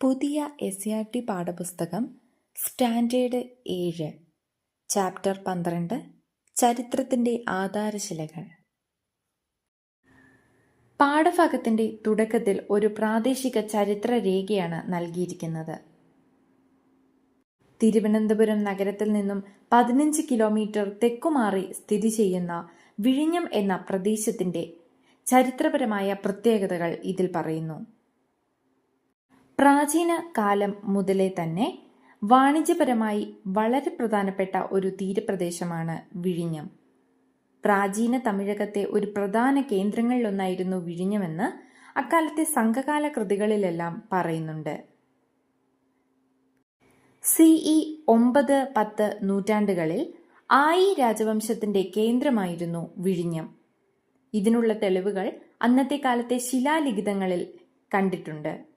പുതിയ S R T പാഠപുസ്തകം standard ഏഴ് ചാപ്റ്റർ പന്ത്രണ്ട് ചരിത്രത്തിന്റെ ആധാരശിലകൾ. പാഠഭാഗത്തിന്റെ തുടക്കത്തിൽ ഒരു പ്രാദേശിക ചരിത്ര രേഖയാണ് നൽകിയിരിക്കുന്നത്. തിരുവനന്തപുരം നഗരത്തിൽ നിന്നും പതിനഞ്ച് കിലോമീറ്റർ തെക്കുമാറി സ്ഥിതി ചെയ്യുന്ന വിഴിഞ്ഞം എന്ന പ്രദേശത്തിന്റെ ചരിത്രപരമായ പ്രത്യേകതകൾ ഇതിൽ പറയുന്നു. പ്രാചീന കാലം മുതലേ തന്നെ വാണിജ്യപരമായി വളരെ പ്രധാനപ്പെട്ട ഒരു തീരപ്രദേശമാണ് വിഴിഞ്ഞം. പ്രാചീന തമിഴകത്തെ ഒരു പ്രധാന കേന്ദ്രങ്ങളിലൊന്നായിരുന്നു വിഴിഞ്ഞമെന്ന് അക്കാലത്തെ സംഘകാല കൃതികളിലെല്ലാം പറയുന്നുണ്ട്. സിഇ ഒമ്പത് പത്ത് നൂറ്റാണ്ടുകളിൽ ആയി രാജവംശത്തിന്റെ കേന്ദ്രമായിരുന്നു വിഴിഞ്ഞം. ഇതിനുള്ള തെളിവുകൾ അന്നത്തെ കാലത്തെ ശിലാലിഖിതങ്ങളിൽ കണ്ടിട്ടുണ്ട്.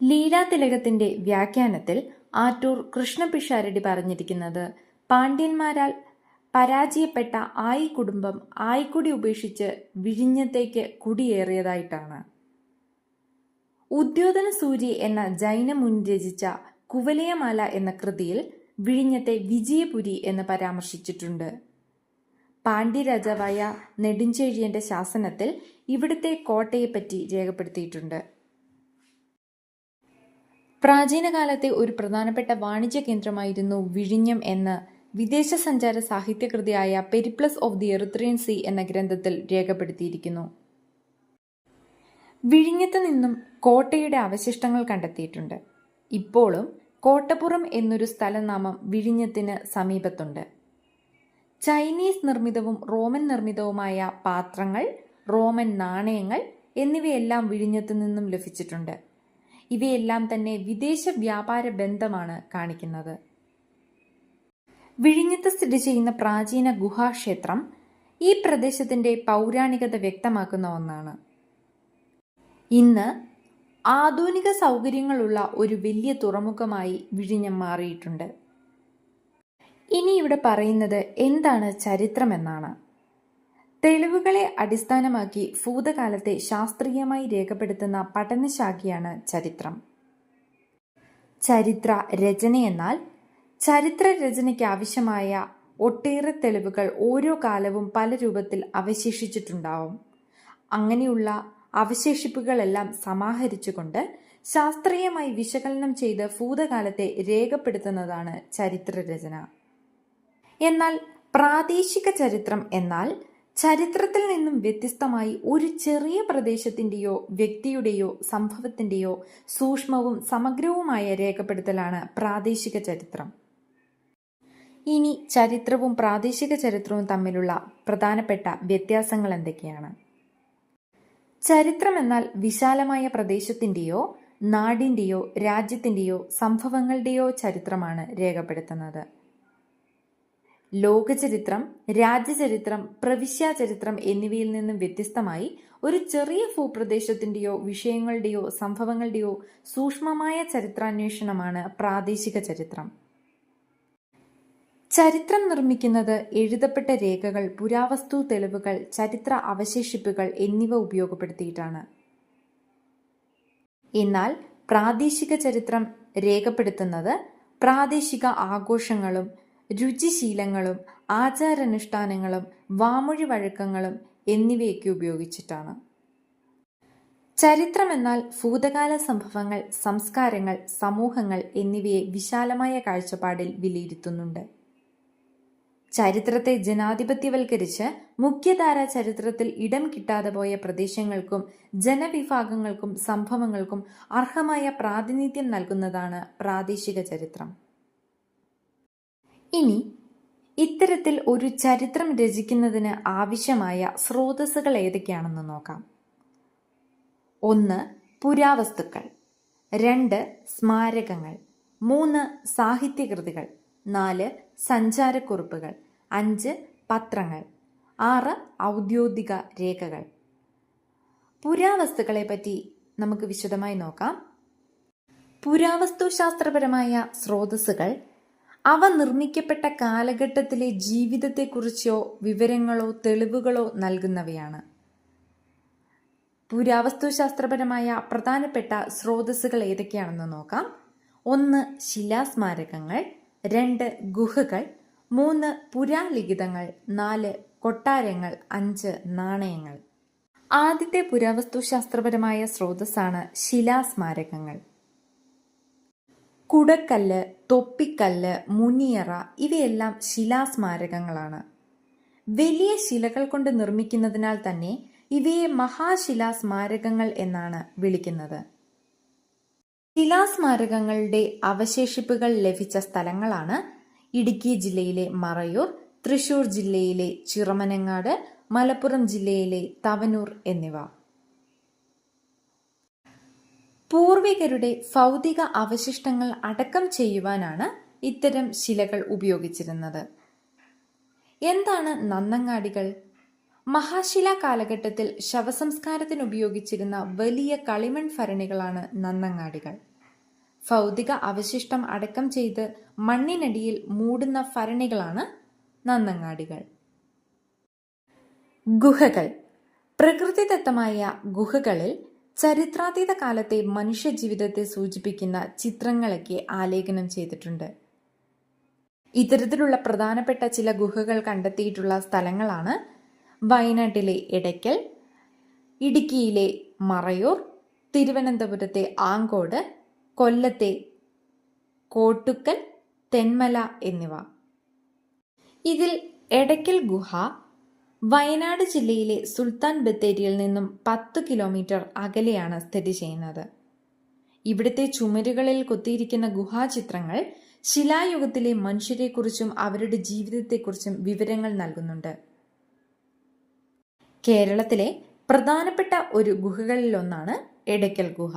ലീലാതിലകത്തിന്റെ വ്യാഖ്യാനത്തിൽ ആറ്റൂർ കൃഷ്ണപിഷാരടി പറഞ്ഞിരിക്കുന്നത് പാണ്ഡ്യന്മാരാൽ പരാജയപ്പെട്ട ആയി കുടുംബം ആയിക്കുടി ഉപേക്ഷിച്ച് വിഴിഞ്ഞത്തേക്ക് കുടിയേറിയതായിട്ടാണ്. ഉദ്യോധന സൂരി എന്ന ജൈന മുൻ രചിച്ച കുവലയമാല എന്ന കൃതിയിൽ വിഴിഞ്ഞത്തെ വിജയപുരി എന്ന് പരാമർശിച്ചിട്ടുണ്ട്. പാണ്ഡ്യരാജാവായ നെടുഞ്ചേഴിയന്റെ ശാസനത്തിൽ ഇവിടുത്തെ കോട്ടയെപ്പറ്റി രേഖപ്പെടുത്തിയിട്ടുണ്ട്. പ്രാചീനകാലത്തെ ഒരു പ്രധാനപ്പെട്ട വാണിജ്യ കേന്ദ്രമായിരുന്നു വിഴിഞ്ഞം എന്ന് വിദേശ സഞ്ചാര സാഹിത്യകൃതിയായ Periplus of the Erythraean Sea എന്ന ഗ്രന്ഥത്തിൽ രേഖപ്പെടുത്തിയിരിക്കുന്നു. വിഴിഞ്ഞത്ത് നിന്നും കോട്ടയുടെ അവശിഷ്ടങ്ങൾ കണ്ടെത്തിയിട്ടുണ്ട്. ഇപ്പോഴും കോട്ടപ്പുറം എന്നൊരു സ്ഥലനാമം വിഴിഞ്ഞത്തിന് സമീപത്തുണ്ട്. ചൈനീസ് നിർമ്മിതവും റോമൻ നിർമ്മിതവുമായ പാത്രങ്ങൾ റോമൻ നാണയങ്ങൾ എന്നിവയെല്ലാം വിഴിഞ്ഞത്തു നിന്നും ലഭിച്ചിട്ടുണ്ട്. ഇവയെല്ലാം തന്നെ വിദേശ വ്യാപാര ബന്ധമാണ് കാണിക്കുന്നത്. വിഴിഞ്ഞത്ത് സ്ഥിതി ചെയ്യുന്ന പ്രാചീന ഗുഹാക്ഷേത്രം ഈ പ്രദേശത്തിന്റെ പൗരാണികത വ്യക്തമാക്കുന്ന ഒന്നാണ്. ഇന്ന് ആധുനിക സൗകര്യങ്ങളുള്ള ഒരു വലിയ തുറമുഖമായി വിഴിഞ്ഞം മാറിയിട്ടുണ്ട്. ഇനി ഇവിടെ പറയുന്നത് എന്താണ് ചരിത്രമെന്നാണ്. തെളിവുകളെ അടിസ്ഥാനമാക്കി ഭൂതകാലത്തെ ശാസ്ത്രീയമായി രേഖപ്പെടുത്തുന്ന പഠനശാഖയാണ് ചരിത്രം. ചരിത്ര രചന എന്നാൽ ചരിത്ര രചനയ്ക്ക് ആവശ്യമായ ഒട്ടേറെ തെളിവുകൾ ഓരോ കാലവും പല രൂപത്തിൽ അവശേഷിച്ചിട്ടുണ്ടാവും. അങ്ങനെയുള്ള അവശേഷിപ്പുകളെല്ലാം സമാഹരിച്ചുകൊണ്ട് ശാസ്ത്രീയമായി വിശകലനം ചെയ്ത് ഭൂതകാലത്തെ രേഖപ്പെടുത്തുന്നതാണ് ചരിത്ര രചന. എന്നാൽ പ്രാദേശിക ചരിത്രം എന്നാൽ ചരിത്രത്തിൽ നിന്നും വ്യത്യസ്തമായി ഒരു ചെറിയ പ്രദേശത്തിന്റെയോ വ്യക്തിയുടെയോ സംഭവത്തിന്റെയോ സൂക്ഷ്മവും സമഗ്രവുമായ രേഖപ്പെടുത്തലാണ് പ്രാദേശിക ചരിത്രം. ഇനി ചരിത്രവും പ്രാദേശിക ചരിത്രവും തമ്മിലുള്ള പ്രധാനപ്പെട്ട വ്യത്യാസങ്ങൾ എന്തൊക്കെയാണ്? ചരിത്രം എന്നാൽ വിശാലമായ പ്രദേശത്തിന്റെയോ നാടിന്റെയോ രാജ്യത്തിന്റെയോ സംഭവങ്ങളുടെയോ ചരിത്രമാണ് രേഖപ്പെടുത്തുന്നത്. ലോകചരിത്രം രാജ്യചരിത്രം പ്രവിശ്യാ ചരിത്രം എന്നിവയിൽ നിന്നും വ്യത്യസ്തമായി ഒരു ചെറിയ ഭൂപ്രദേശത്തിന്റെയോ വിഷയങ്ങളുടെയോ സംഭവങ്ങളുടെയോ സൂക്ഷ്മമായ ചരിത്രാന്വേഷണമാണ് പ്രാദേശിക ചരിത്രം. ചരിത്രം നിർമ്മിക്കുന്നത് എഴുതപ്പെട്ട രേഖകൾ പുരാവസ്തു തെളിവുകൾ ചരിത്ര അവശേഷിപ്പുകൾ എന്നിവ ഉപയോഗപ്പെടുത്തിയിട്ടാണ്. എന്നാൽ പ്രാദേശിക ചരിത്രം രേഖപ്പെടുത്തുന്നത് പ്രാദേശിക ആഘോഷങ്ങളും രുചിശീലങ്ങളും ആചാരാനുഷ്ഠാനങ്ങളും വാമൊഴി വഴക്കങ്ങളും എന്നിവയൊക്കെ ഉപയോഗിച്ചിട്ടാണ്. ചരിത്രമെന്നാൽ ഭൂതകാല സംഭവങ്ങൾ സംസ്കാരങ്ങൾ സമൂഹങ്ങൾ എന്നിവയെ വിശാലമായ കാഴ്ചപ്പാടിൽ വിലയിരുത്തുന്നുണ്ട്. ചരിത്രത്തെ ജനാധിപത്യവൽക്കരിച്ച് മുഖ്യധാര ചരിത്രത്തിൽ ഇടം കിട്ടാതെ പോയ പ്രദേശങ്ങൾക്കും ജനവിഭാഗങ്ങൾക്കും സംഭവങ്ങൾക്കും അർഹമായ പ്രാതിനിധ്യം നൽകുന്നതാണ് പ്രാദേശിക ചരിത്രം. ഇനി ഇത്തരത്തിൽ ഒരു ചരിത്രം രചിക്കുന്നതിന് ആവശ്യമായ സ്രോതസ്സുകൾ ഏതൊക്കെയാണെന്ന് നോക്കാം. ഒന്ന് പുരാവസ്തുക്കൾ. രണ്ട് സ്മാരകങ്ങൾ. മൂന്ന് സാഹിത്യകൃതികൾ. നാല് സഞ്ചാരക്കുറിപ്പുകൾ. അഞ്ച് പത്രങ്ങൾ. ആറ് ഔദ്യോഗിക രേഖകൾ. പുരാവസ്തുക്കളെ പറ്റി നമുക്ക് വിശദമായി നോക്കാം. പുരാവസ്തുശാസ്ത്രപരമായ സ്രോതസ്സുകൾ അവ നിർമ്മിക്കപ്പെട്ട കാലഘട്ടത്തിലെ ജീവിതത്തെക്കുറിച്ചോ വിവരങ്ങളോ തെളിവുകളോ നൽകുന്നവയാണ്. പുരാവസ്തുശാസ്ത്രപരമായ പ്രധാനപ്പെട്ട സ്രോതസ്സുകൾ ഏതൊക്കെയാണെന്ന് നോക്കാം. ഒന്ന് ശിലാസ്മാരകങ്ങൾ. രണ്ട് ഗുഹകൾ. മൂന്ന് പുരാലിഖിതങ്ങൾ. നാല് കൊട്ടാരങ്ങൾ. അഞ്ച് നാണയങ്ങൾ. ആദ്യത്തെ പുരാവസ്തുശാസ്ത്രപരമായ സ്രോതസ്സാണ് ശിലാസ്മാരകങ്ങൾ. കുടക്കല്ല് തൊപ്പിക്കല്ല് മുനിയറ ഇവയെല്ലാം ശിലാസ്മാരകങ്ങളാണ്. വലിയ ശിലകൾ കൊണ്ട് നിർമ്മിക്കുന്നതിനാൽ തന്നെ ഇവയെ മഹാശിലാസ്മാരകങ്ങൾ എന്നാണ് വിളിക്കുന്നത്. ശിലാസ്മാരകങ്ങളുടെ അവശേഷിപ്പുകൾ ലഭിച്ച സ്ഥലങ്ങളാണ് ഇടുക്കി ജില്ലയിലെ മറയൂർ തൃശൂർ ജില്ലയിലെ ചിറമനങ്ങാട് മലപ്പുറം ജില്ലയിലെ തവനൂർ എന്നിവ. പൂർവികരുടെ ഭൗതിക അവശിഷ്ടങ്ങൾ അടക്കം ചെയ്യുവാനാണ് ഇത്തരം ശിലകൾ ഉപയോഗിച്ചിരുന്നത്. എന്താണ് നന്നങ്ങാടികൾ? മഹാശില കാലഘട്ടത്തിൽ ശവസംസ്കാരത്തിന് ഉപയോഗിച്ചിരുന്ന വലിയ കളിമൺ ഭരണികളാണ് നന്നങ്ങാടികൾ. ഭൗതിക അവശിഷ്ടം അടക്കം ചെയ്ത് മണ്ണിനടിയിൽ മൂടുന്ന ഭരണികളാണ് നന്നങ്ങാടികൾ. ഗുഹകൾ. പ്രകൃതിദത്തമായ ഗുഹകളിൽ ചരിത്രാതീത കാലത്തെ മനുഷ്യ ജീവിതത്തെ സൂചിപ്പിക്കുന്ന ചിത്രങ്ങളൊക്കെ ആലേഖനം ചെയ്തിട്ടുണ്ട്. ഇത്തരത്തിലുള്ള പ്രധാനപ്പെട്ട ചില ഗുഹകൾ കണ്ടെത്തിയിട്ടുള്ള സ്ഥലങ്ങളാണ് വയനാട്ടിലെ എടയ്ക്കൽ ഇടുക്കിയിലെ മറയൂർ തിരുവനന്തപുരത്തെ ആങ്കോട് കൊല്ലത്തെ കോട്ടുക്കൽ തെന്മല എന്നിവ. ഇതിൽ എടയ്ക്കൽ ഗുഹ വയനാട് ജില്ലയിലെ സുൽത്താൻ ബത്തേരിയിൽ നിന്നും പത്ത് കിലോമീറ്റർ അകലെയാണ് സ്ഥിതി ചെയ്യുന്നത്. ഇവിടുത്തെ ചുമരുകളിൽ കൊത്തിയിരിക്കുന്ന ഗുഹാചിത്രങ്ങൾ ശിലായുഗത്തിലെ മനുഷ്യരെക്കുറിച്ചും അവരുടെ ജീവിതത്തെക്കുറിച്ചും വിവരങ്ങൾ നൽകുന്നുണ്ട്. കേരളത്തിലെ പ്രധാനപ്പെട്ട ഒരു ഗുഹകളിലൊന്നാണ് എടയ്ക്കൽ ഗുഹ.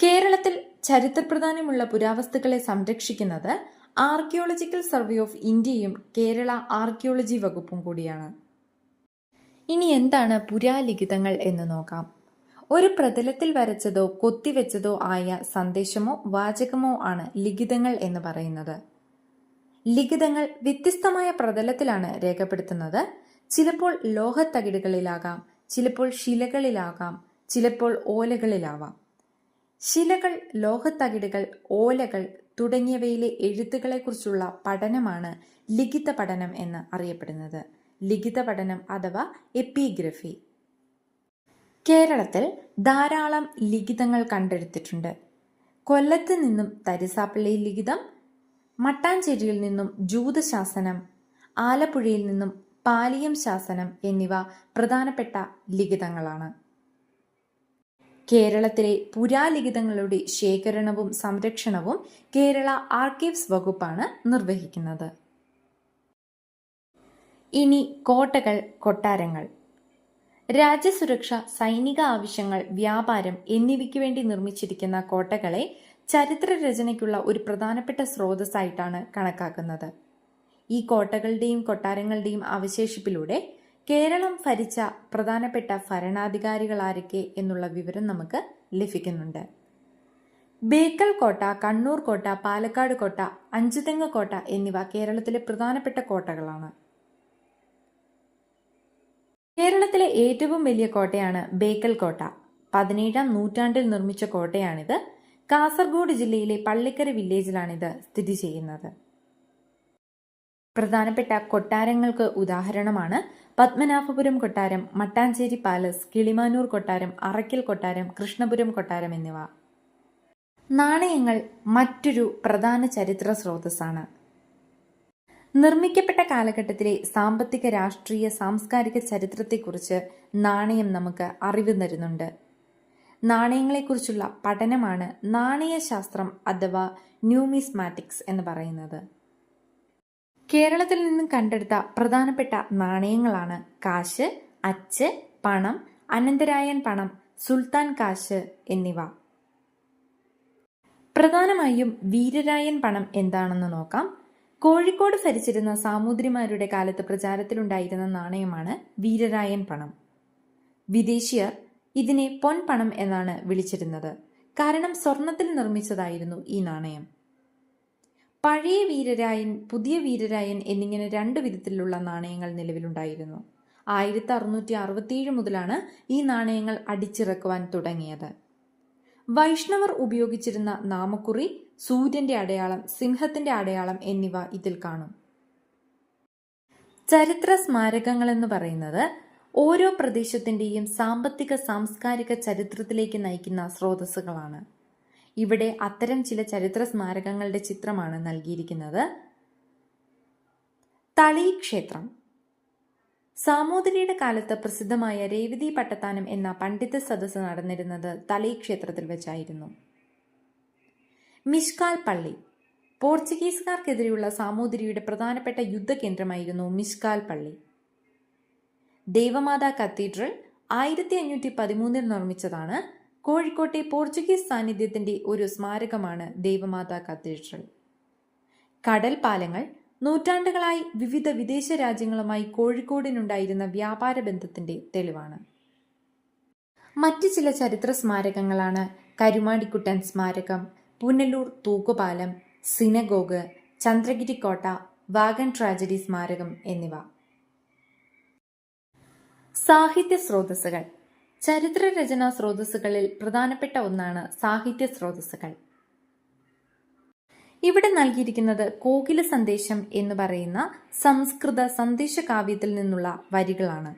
കേരളത്തിൽ ചരിത്രപ്രധാനമുള്ള പുരാവസ്തുക്കളെ സംരക്ഷിക്കുന്നത് ആർക്കിയോളജിക്കൽ സർവേ ഓഫ് ഇന്ത്യയും കേരള ആർക്കിയോളജി വകുപ്പും കൂടിയാണ്. ഇനി എന്താണ് പുരാലിഖിതങ്ങൾ എന്ന് നോക്കാം. ഒരു പ്രതലത്തിൽ വരച്ചതോ കൊത്തിവെച്ചതോ ആയ സന്ദേശമോ വാചകമോ ആണ് ലിഖിതങ്ങൾ എന്ന് പറയുന്നത്. ലിഖിതങ്ങൾ വ്യത്യസ്തമായ പ്രതലത്തിലാണ് രേഖപ്പെടുത്തുന്നത്. ചിലപ്പോൾ ലോഹത്തകിടുകളിലാകാം ചിലപ്പോൾ ശിലകളിലാകാം ചിലപ്പോൾ ഓലകളിലാവാം. ശിലകൾ ലോഹത്തകിടുകൾ ഓലകൾ തുടങ്ങിയവയിലെ എഴുത്തുകളെക്കുറിച്ചുള്ള പഠനമാണ് ലിഖിത പഠനം എന്ന് അറിയപ്പെടുന്നത്. ലിഖിത പഠനം അഥവാ എപ്പിഗ്രഫി. കേരളത്തിൽ ധാരാളം ലിഖിതങ്ങൾ കണ്ടെടുത്തിട്ടുണ്ട്. കൊല്ലത്ത് നിന്നും തരിസാപ്പള്ളി ലിഖിതം മട്ടാഞ്ചേരിയിൽ നിന്നും ജൂതശാസനം ആലപ്പുഴയിൽ നിന്നും പാലിയം ശാസനം എന്നിവ പ്രധാനപ്പെട്ട ലിഖിതങ്ങളാണ്. കേരളത്തിലെ പുരാലിഖിതങ്ങളുടെ ശേഖരണവും സംരക്ഷണവും കേരള ആർക്കൈവ്സ് വകുപ്പാണ് നിർവഹിക്കുന്നത്. ഇനി കോട്ടകൾ കൊട്ടാരങ്ങൾ. രാജ്യസുരക്ഷ സൈനിക ആവശ്യങ്ങൾ വ്യാപാരം എന്നിവയ്ക്ക് വേണ്ടി നിർമ്മിച്ചിരിക്കുന്ന കോട്ടകളെ ചരിത്ര രചനയ്ക്കുള്ള ഒരു പ്രധാനപ്പെട്ട സ്രോതസ്സായിട്ടാണ് കണക്കാക്കുന്നത്. ഈ കോട്ടകളുടെയും കൊട്ടാരങ്ങളുടെയും അവശേഷിപ്പിലൂടെ കേരളം ഭരിച്ച പ്രധാനപ്പെട്ട ഭരണാധികാരികൾ ആരൊക്കെ എന്നുള്ള വിവരം നമുക്ക് ലഭിക്കുന്നുണ്ട്. ബേക്കൽ കോട്ട കണ്ണൂർ കോട്ട പാലക്കാട് കോട്ട അഞ്ചുതെങ്ങ് കോട്ട എന്നിവ കേരളത്തിലെ പ്രധാനപ്പെട്ട കോട്ടകളാണ്. കേരളത്തിലെ ഏറ്റവും വലിയ കോട്ടയാണ് ബേക്കൽ കോട്ട. പതിനേഴാം നൂറ്റാണ്ടിൽ നിർമ്മിച്ച കോട്ടയാണിത്. കാസർഗോഡ് ജില്ലയിലെ പള്ളിക്കര വില്ലേജിലാണിത് സ്ഥിതി ചെയ്യുന്നത്. പ്രധാനപ്പെട്ട കൊട്ടാരങ്ങൾക്ക് ഉദാഹരണമാണ് പത്മനാഭപുരം കൊട്ടാരം മട്ടാഞ്ചേരി പാലസ് കിളിമാനൂർ കൊട്ടാരം അറയ്ക്കൽ കൊട്ടാരം കൃഷ്ണപുരം കൊട്ടാരം എന്നിവ. നാണയങ്ങൾ മറ്റൊരു പ്രധാന ചരിത്ര സ്രോതസ്സാണ്. നിർമ്മിക്കപ്പെട്ട കാലഘട്ടത്തിലെ സാമ്പത്തിക രാഷ്ട്രീയ സാംസ്കാരിക ചരിത്രത്തെക്കുറിച്ച് നാണയം നമുക്ക് അറിവ് തരുന്നുണ്ട്. നാണയങ്ങളെക്കുറിച്ചുള്ള പഠനമാണ് നാണയശാസ്ത്രം അഥവാ ന്യൂമിസ്മാറ്റിക്സ് എന്ന് പറയുന്നത്. കേരളത്തിൽ നിന്നും കണ്ടെടുത്ത പ്രധാനപ്പെട്ട നാണയങ്ങളാണ് കാശ് അച്ച് പണം അനന്തരായൻ പണം സുൽത്താൻ കാശ് എന്നിവ. പ്രധാനമായും വീരരായൻ പണം എന്താണെന്ന് നോക്കാം. കോഴിക്കോട് ഭരിച്ചിരുന്ന സാമൂതിരിമാരുടെ കാലത്ത് പ്രചാരത്തിലുണ്ടായിരുന്ന നാണയമാണ് വീരരായൻ പണം. വിദേശീയർ ഇതിനെ പൊൻപണം എന്നാണ് വിളിച്ചിരുന്നത്. കാരണം സ്വർണത്തിൽ നിർമ്മിച്ചതായിരുന്നു ഈ നാണയം. പഴയ വീരരായൻ പുതിയ വീരരായൻ എന്നിങ്ങനെ രണ്ടു വിധത്തിലുള്ള നാണയങ്ങൾ നിലവിലുണ്ടായിരുന്നു. ആയിരത്തി അറുന്നൂറ്റി അറുപത്തിയേഴ് മുതലാണ് ഈ നാണയങ്ങൾ അടിച്ചിറക്കുവാൻ തുടങ്ങിയത്. വൈഷ്ണവർ ഉപയോഗിച്ചിരുന്ന നാമക്കുറി സൂര്യന്റെ അടയാളം സിംഹത്തിന്റെ അടയാളം എന്നിവ ഇതിൽ കാണും. ചരിത്ര സ്മാരകങ്ങൾ എന്ന് പറയുന്നത് ഓരോ പ്രദേശത്തിന്റെയും സാമ്പത്തിക സാംസ്കാരിക ചരിത്രത്തിലേക്ക് നയിക്കുന്ന സ്രോതസ്സുകളാണ്. ഇവിടെ അത്തരം ചില ചരിത്ര സ്മാരകങ്ങളുടെ ചിത്രമാണ് നൽകിയിരിക്കുന്നത്. തളി ക്ഷേത്രം സാമൂതിരിയുടെ കാലത്ത് പ്രസിദ്ധമായ രേവതി പട്ടത്താനം എന്ന പണ്ഡിത സദസ്സ് നടന്നിരുന്നത് തളി ക്ഷേത്രത്തിൽ വെച്ചായിരുന്നു. മിഷ്കാൽ പള്ളി. പോർച്ചുഗീസുകാർക്കെതിരെയുള്ള സാമൂതിരിയുടെ പ്രധാനപ്പെട്ട യുദ്ധകേന്ദ്രമായിരുന്നു മിഷ്കാൽ പള്ളി. ദേവമാതാ കത്തീഡ്രൽ ആയിരത്തി അഞ്ഞൂറ്റി പതിമൂന്നിൽ നിർമ്മിച്ചതാണ് കോഴിക്കോട്ടെ പോർച്ചുഗീസ് സാന്നിധ്യത്തിന്റെ ഒരു സ്മാരകമാണ് ദേവമാതാ കത്തീഡ്രൽ കടൽ പാലങ്ങൾ നൂറ്റാണ്ടുകളായി വിവിധ വിദേശ രാജ്യങ്ങളുമായി കോഴിക്കോടിനുണ്ടായിരുന്ന വ്യാപാര ബന്ധത്തിന്റെ തെളിവാണ്. മറ്റ് ചില ചരിത്ര സ്മാരകങ്ങളാണ് കരുമാടിക്കുട്ടൻ സ്മാരകം പുനലൂർ തൂക്കുപാലം സിനഗോഗ് ചന്ദ്രഗിരി കോട്ട വാഗൺ ട്രാജഡി സ്മാരകം എന്നിവ. സാഹിത്യ സ്രോതസ്സുകൾ. ചരിത്ര രചനാ സ്രോതസ്സുകളിൽ പ്രധാനപ്പെട്ട ഒന്നാണ് സാഹിത്യ സ്രോതസ്സുകൾ. ഇവിടെ നൽകിയിരിക്കുന്നത് കോകില സന്ദേശം എന്ന് പറയുന്ന സംസ്കൃത സന്ദേശ കാവ്യത്തിൽ നിന്നുള്ള വരികളാണ്.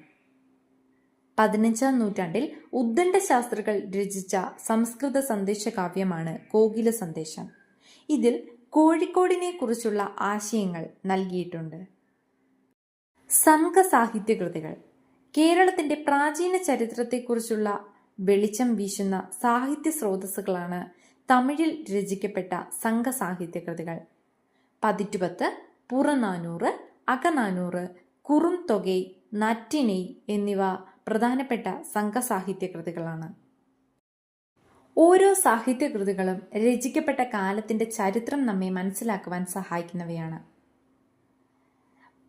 പതിനഞ്ചാം നൂറ്റാണ്ടിൽ ഉദ്ദണ്ഡ ശാസ്ത്രികൾ രചിച്ച സംസ്കൃത സന്ദേശ കാവ്യമാണ് കോകില സന്ദേശം. ഇതിൽ കോഴിക്കോടിനെ കുറിച്ചുള്ള ആശയങ്ങൾ നൽകിയിട്ടുണ്ട്. സംഘ സാഹിത്യകൃതികൾ കേരളത്തിന്റെ പ്രാചീന ചരിത്രത്തെക്കുറിച്ചുള്ള വെളിച്ചം വീശുന്ന സാഹിത്യ സ്രോതസ്സുകളാണ് തമിഴിൽ രചിക്കപ്പെട്ട സംഘസാഹിത്യകൃതികൾ. പതിറ്റുപത്ത് പുറനാനൂറ് അകനാനൂറ് കുറും തൊകൈ നറ്റിണൈ എന്നിവ പ്രധാനപ്പെട്ട സംഘസാഹിത്യകൃതികളാണ്. ഓരോ സാഹിത്യകൃതികളും രചിക്കപ്പെട്ട കാലത്തിന്റെ ചരിത്രം നമ്മെ മനസ്സിലാക്കുവാൻ സഹായിക്കുന്നവയാണ്.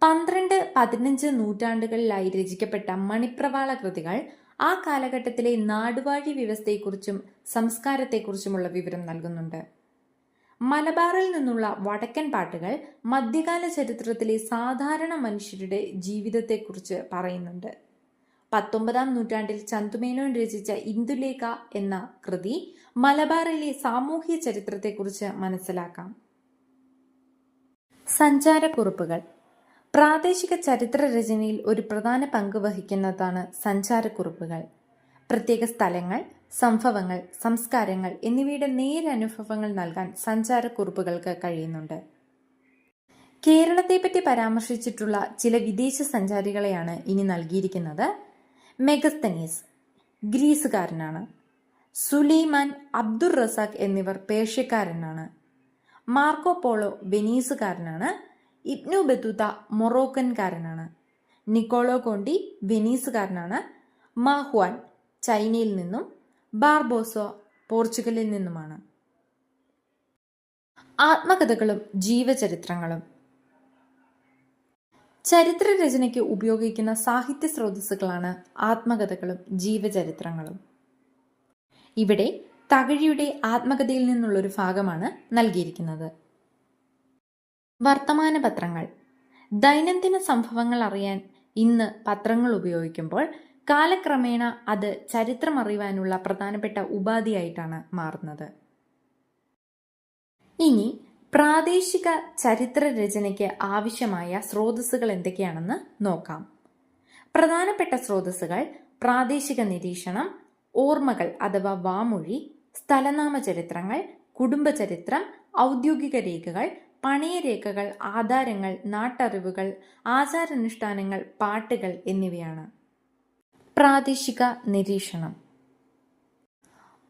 പന്ത്രണ്ട് പതിനഞ്ച് നൂറ്റാണ്ടുകളിലായി രചിക്കപ്പെട്ട മണിപ്രവാള കൃതികൾ ആ കാലഘട്ടത്തിലെ നാടുവാഴി വ്യവസ്ഥയെക്കുറിച്ചും സംസ്കാരത്തെക്കുറിച്ചുമുള്ള വിവരം നൽകുന്നുണ്ട്. മലബാറിൽ നിന്നുള്ള വടക്കൻ പാട്ടുകൾ മധ്യകാല ചരിത്രത്തിലെ സാധാരണ മനുഷ്യരുടെ ജീവിതത്തെക്കുറിച്ച് പറയുന്നുണ്ട്. പത്തൊമ്പതാം നൂറ്റാണ്ടിൽ ചന്തുമേനോൻ രചിച്ച ഇന്ദുലേഖ എന്ന കൃതി മലബാറിലെ സാമൂഹ്യ ചരിത്രത്തെക്കുറിച്ച് മനസ്സിലാക്കാം. സഞ്ചാരക്കുറിപ്പുകൾ പ്രാദേശിക ചരിത്ര രചനയിൽ ഒരു പ്രധാന പങ്ക് വഹിക്കുന്നതാണ് സഞ്ചാരക്കുറിപ്പുകൾ. പ്രത്യേക സ്ഥലങ്ങൾ സംഭവങ്ങൾ സംസ്കാരങ്ങൾ എന്നിവയുടെ നേരനുഭവങ്ങൾ നൽകാൻ സഞ്ചാരക്കുറിപ്പുകൾക്ക് കഴിയുന്നുണ്ട്. കേരളത്തെപ്പറ്റി പരാമർശിച്ചിട്ടുള്ള ചില വിദേശ സഞ്ചാരികളെയാണ് ഇനി നൽകിയിരിക്കുന്നത്. മെഗസ്തനീസ് ഗ്രീസുകാരനാണ്. സുലൈമാൻ അബ്ദുർ റസാഖ് എന്നിവർ പേർഷ്യക്കാരനാണ്. മാർക്കോ പോളോ വെനീസുകാരനാണ് ഇബ്നു ബത്തൂത്ത മൊറോക്കൻകാരനാണ്. നിക്കോളോ കോണ്ടി വെനീസുകാരനാണ്. മാഹ്വാൻ ചൈനയിൽ നിന്നും ബാർബോസോ പോർച്ചുഗലിൽ നിന്നുമാണ്. ആത്മകഥകളും ജീവചരിത്രങ്ങളും. ചരിത്രരചനയ്ക്ക് ഉപയോഗിക്കുന്ന സാഹിത്യ സ്രോതസ്സുകളാണ് ആത്മകഥകളും ജീവചരിത്രങ്ങളും. ഇവിടെ തകഴിയുടെ ആത്മകഥയിൽ നിന്നുള്ളൊരു ഭാഗമാണ് നൽകിയിരിക്കുന്നത്. വർത്തമാന പത്രങ്ങൾ ദൈനംദിന സംഭവങ്ങൾ അറിയാൻ ഇന്ന് പത്രങ്ങൾ ഉപയോഗിക്കുമ്പോൾ കാലക്രമേണ അത് ചരിത്രം അറിയുവാനുള്ള പ്രധാനപ്പെട്ട ഉപാധിയായിട്ടാണ് മാറുന്നത്. ഇനി പ്രാദേശിക ചരിത്ര രചനയ്ക്ക് ആവശ്യമായ സ്രോതസ്സുകൾ എന്തൊക്കെയാണെന്ന് നോക്കാം. പ്രധാനപ്പെട്ട സ്രോതസ്സുകൾ പ്രാദേശിക നിരീക്ഷണം ഓർമ്മകൾ അഥവാ വാമൊഴി സ്ഥലനാമ ചരിത്രങ്ങൾ കുടുംബചരിത്രം ഔദ്യോഗിക രേഖകൾ പണയരേഖകൾ ആധാരങ്ങൾ നാട്ടറിവുകൾ ആചാരാനുഷ്ഠാനങ്ങൾ പാട്ടുകൾ എന്നിവയാണ്. പ്രാദേശിക നിരീക്ഷണം.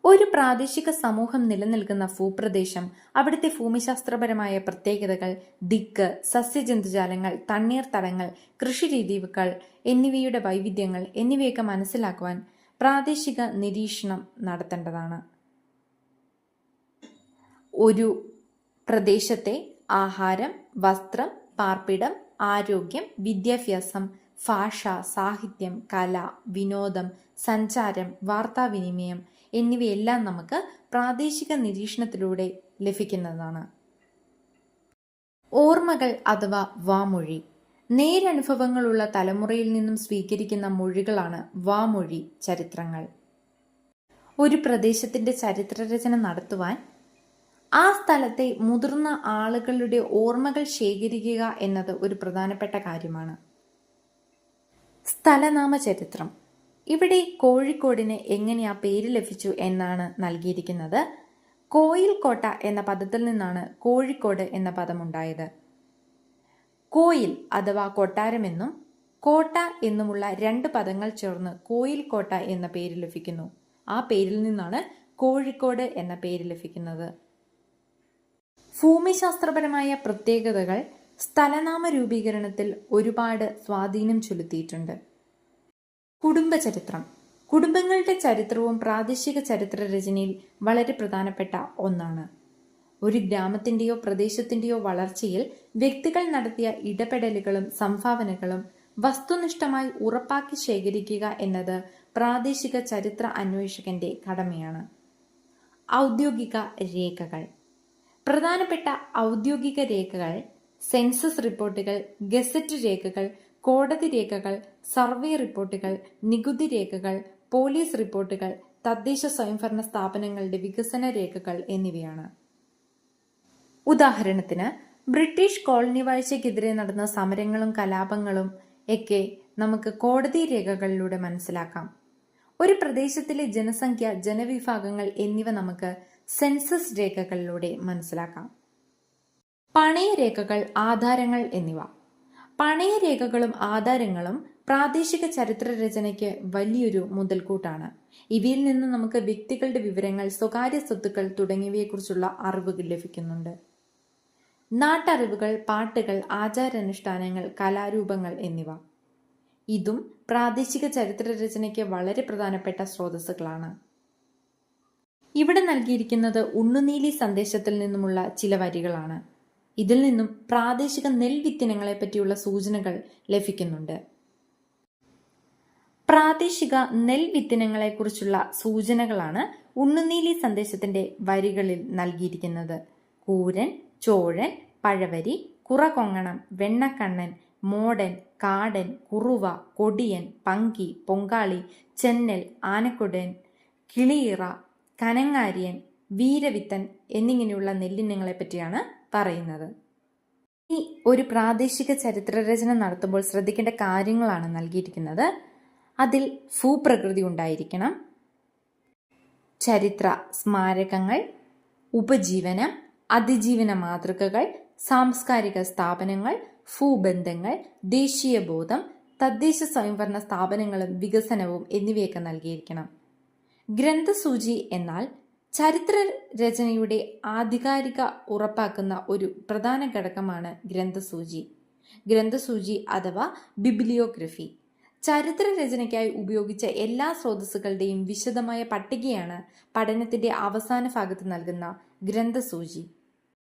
ഒരു പ്രാദേശിക സമൂഹം നിലനിൽക്കുന്ന ഭൂപ്രദേശം അവിടുത്തെ ഭൂമിശാസ്ത്രപരമായ പ്രത്യേകതകൾ ദിക്ക് സസ്യജന്തുജാലങ്ങൾ തണ്ണീർത്തടങ്ങൾ കൃഷിരീതികൾ എന്നിവയുടെ വൈവിധ്യങ്ങൾ എന്നിവയൊക്കെ മനസ്സിലാക്കുവാൻ പ്രാദേശിക നിരീക്ഷണം നടത്തേണ്ടതാണ്. ഒരു പ്രദേശത്തെ ആഹാരം വസ്ത്രം പാർപ്പിടം ആരോഗ്യം വിദ്യാഭ്യാസം ഭാഷ സാഹിത്യം കല വിനോദം സഞ്ചാരം വാർത്താവിനിമയം എന്നിവയെല്ലാം നമുക്ക് പ്രാദേശിക നിരീക്ഷണത്തിലൂടെ ലഭിക്കുന്നതാണ്. ഓർമ്മകൾ അഥവാ വാമൊഴി. നേരനുഭവങ്ങളുള്ള തലമുറയിൽ നിന്നും സ്വീകരിക്കുന്ന മൊഴികളാണ് വാമൊഴി ചരിത്രങ്ങൾ. ഒരു പ്രദേശത്തിന്റെ ചരിത്രരചന നടത്തുവാൻ ആ സ്ഥലത്തെ മുതിർന്ന ആളുകളുടെ ഓർമ്മകൾ ശേഖരിക്കുക എന്നത് ഒരു പ്രധാനപ്പെട്ട കാര്യമാണ്. സ്ഥലനാമ ചരിത്രം. ഇവിടെ കോഴിക്കോടിന് എങ്ങനെ ആ പേര് ലഭിച്ചു എന്നാണ് നൽകിയിരിക്കുന്നത്. കോയിൽ കോട്ട എന്ന പദത്തിൽ നിന്നാണ് കോഴിക്കോട് എന്ന പദമുണ്ടായത്. കോയിൽ അഥവാ കൊട്ടാരമെന്നും കോട്ട എന്നുമുള്ള രണ്ട് പദങ്ങൾ ചേർന്ന് കോയിൽ കോട്ട എന്ന പേര് ലഭിക്കുന്നു. ആ പേരിൽ നിന്നാണ് കോഴിക്കോട് എന്ന പേര് ലഭിക്കുന്നത്. ഭൂമിശാസ്ത്രപരമായ പ്രത്യേകതകൾ സ്ഥലനാമ രൂപീകരണത്തിൽ ഒരുപാട് സ്വാധീനം ചെലുത്തിയിട്ടുണ്ട്. കുടുംബചരിത്രം. കുടുംബങ്ങളുടെ ചരിത്രവും പ്രാദേശിക ചരിത്ര രചനയിൽ വളരെ പ്രധാനപ്പെട്ട ഒന്നാണ്. ഒരു ഗ്രാമത്തിന്റെയോ പ്രദേശത്തിന്റെയോ വളർച്ചയിൽ വ്യക്തികൾ നടത്തിയ ഇടപെടലുകളും സംഭാവനകളും വസ്തുനിഷ്ഠമായി ഉറപ്പാക്കി ശേഖരിക്കുക എന്നത് പ്രാദേശിക ചരിത്ര അന്വേഷകന്റെ കടമയാണ്. ഔദ്യോഗിക രേഖകൾ. പ്രധാനപ്പെട്ട ഔദ്യോഗിക രേഖകൾ സെൻസസ് റിപ്പോർട്ടുകൾ ഗസറ്റ് രേഖകൾ കോടതി രേഖകൾ സർവേ റിപ്പോർട്ടുകൾ നികുതി രേഖകൾ പോലീസ് റിപ്പോർട്ടുകൾ തദ്ദേശ സ്വയംഭരണ സ്ഥാപനങ്ങളുടെ വികസന രേഖകൾ എന്നിവയാണ്. ഉദാഹരണത്തിന് ബ്രിട്ടീഷ് കോളനി വാഴ്ചയ്ക്കെതിരെ നടന്ന സമരങ്ങളും കലാപങ്ങളും ഒക്കെ നമുക്ക് കോടതി രേഖകളിലൂടെ മനസ്സിലാക്കാം. ഒരു പ്രദേശത്തിലെ ജനസംഖ്യ ജനവിഭാഗങ്ങൾ എന്നിവ നമുക്ക് സെൻസസ് രേഖകളിലൂടെ മനസ്സിലാക്കാം. പണയരേഖകൾ ആധാരങ്ങൾ എന്നിവ. പണയരേഖകളും ആധാരങ്ങളും പ്രാദേശിക ചരിത്ര രചനയ്ക്ക് വലിയൊരു മുതൽക്കൂട്ടാണ്. ഇവയിൽ നിന്ന് നമുക്ക് വ്യക്തികളുടെ വിവരങ്ങൾ സ്വകാര്യ സ്വത്തുക്കൾ തുടങ്ങിയവയെക്കുറിച്ചുള്ള അറിവുകൾ ലഭിക്കുന്നുണ്ട്. നാട്ടറിവുകൾ പാട്ടുകൾ ആചാരാനുഷ്ഠാനങ്ങൾ കലാരൂപങ്ങൾ എന്നിവ. ഇതും പ്രാദേശിക ചരിത്ര രചനയ്ക്ക് വളരെ പ്രധാനപ്പെട്ട സ്രോതസ്സുകളാണ്. ഇവിടെ നൽകിയിരിക്കുന്നത് ഉണ്ണുനീലി സന്ദേശത്തിൽ നിന്നുമുള്ള ചില വരികളാണ്. ഇതിൽ നിന്നും പ്രാദേശിക നെൽവിത്തിനങ്ങളെ പറ്റിയുള്ള സൂചനകൾ ലഭിക്കുന്നുണ്ട്. പ്രാദേശിക നെൽവിത്തിനങ്ങളെക്കുറിച്ചുള്ള സൂചനകളാണ് ഉണ്ണുനീലി സന്ദേശത്തിന്റെ വരികളിൽ നൽകിയിരിക്കുന്നത്. കൂരൻ ചോഴൻ പഴവരി കുറകൊങ്ങണം വെണ്ണക്കണ്ണൻ മോടൻ കാടൻ കുറുവ കൊടിയൻ പങ്കി പൊങ്കാളി ചെന്നൽ ആനക്കൊടൻ കിളിയിറ കനങ്ങാരിയൻ വീരവിത്തൻ എന്നിങ്ങനെയുള്ള നെല്ലിനങ്ങളെ പറ്റിയാണ് പറയുന്നത്. ഈ ഒരു പ്രാദേശിക ചരിത്രരചന നടത്തുമ്പോൾ ശ്രദ്ധിക്കേണ്ട കാര്യങ്ങളാണ് നൽകിയിരിക്കുന്നത്. അതിൽ ഭൂപ്രകൃതി ഉണ്ടായിരിക്കണം. ചരിത്ര സ്മാരകങ്ങൾ ഉപജീവനം അതിജീവന മാതൃകകൾ സാംസ്കാരിക സ്ഥാപനങ്ങൾ ഭൂബന്ധങ്ങൾ ദേശീയ ബോധം തദ്ദേശ സ്വയംഭരണ സ്ഥാപനങ്ങളും വികസനവും എന്നിവയൊക്കെ നൽകിയിരിക്കണം. ഗ്രന്ഥസൂചി എന്നാൽ ചരിത്ര രചനയുടെ ആധികാരിക ഉറപ്പാക്കുന്ന ഒരു പ്രധാന ഘടകമാണ് ഗ്രന്ഥസൂചി. ഗ്രന്ഥസൂചി അഥവാ ബിബ്ലിയോഗ്രഫി. ചരിത്ര രചനയ്ക്കായി ഉപയോഗിച്ച എല്ലാ സ്രോതസ്സുകളുടെയും വിശദമായ പട്ടികയാണ് പഠനത്തിന്റെ അവസാന ഭാഗത്ത് നൽകുന്ന ഗ്രന്ഥസൂചി.